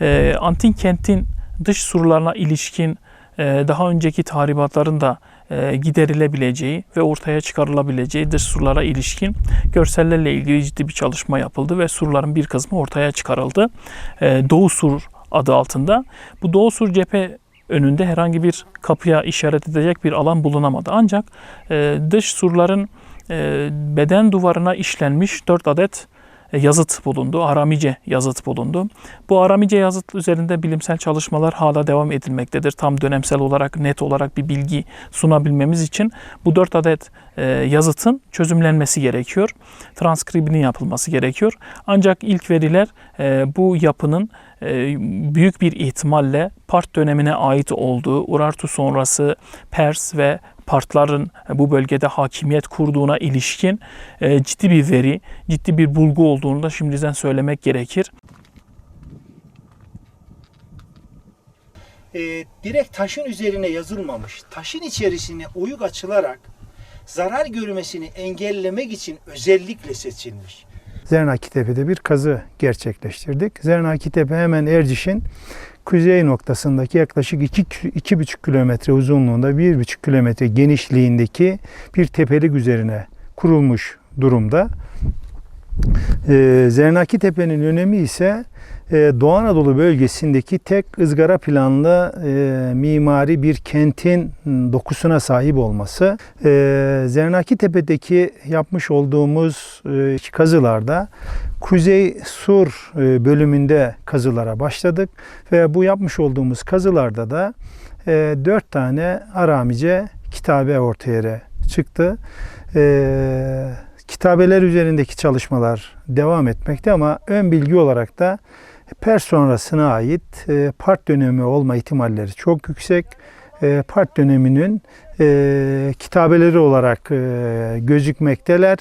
e, antik kentin dış surlarına ilişkin e, daha önceki tahribatların da e, giderilebileceği ve ortaya çıkarılabileceği dış surlara ilişkin görsellerle ilgili ciddi bir çalışma yapıldı ve surların bir kısmı ortaya çıkarıldı. E, Doğu Sur adı altında. Bu Doğu Sur cephe önünde herhangi bir kapıya işaret edecek bir alan bulunamadı. Ancak e, dış surların e, beden duvarına işlenmiş 4 adet yazıt bulundu. Aramice yazıt bulundu. Bu Aramice yazıt üzerinde bilimsel çalışmalar hala devam edilmektedir. Tam dönemsel olarak net olarak bir bilgi sunabilmemiz için bu 4 adet e, yazıtın çözümlenmesi gerekiyor. Transkribinin yapılması gerekiyor. Ancak ilk veriler e, bu yapının e, büyük bir ihtimalle Part dönemine ait olduğu, Urartu sonrası Pers ve Partların bu bölgede hakimiyet kurduğuna ilişkin e, ciddi bir veri, ciddi bir bulgu olduğunu da şimdiden söylemek gerekir. e, direkt taşın üzerine yazılmamış, taşın içerisine oyuk açılarak zarar görmesini engellemek için özellikle seçilmiş. Zernakitepe'de bir kazı gerçekleştirdik. Zernakitepe hemen Erciş'in kuzey noktasındaki yaklaşık 2 2,5 kilometre uzunluğunda 1,5 kilometre genişliğindeki bir tepelik üzerine kurulmuş durumda. Ee, Zernaki Tepe'nin önemi ise e, Doğu Anadolu bölgesindeki tek ızgara planlı e, mimari bir kentin dokusuna sahip olması. E, Zernaki Tepe'deki yapmış olduğumuz e, kazılarda Kuzey Sur e, bölümünde kazılara başladık ve bu yapmış olduğumuz kazılarda da e, dört tane Aramice kitabe ortaya çıktı. E, kitabeler üzerindeki çalışmalar devam etmekte ama ön bilgi olarak da Pers sonrasına ait e, part dönemi olma ihtimalleri çok yüksek. E, part döneminin e, kitabeleri olarak gözükmekteler.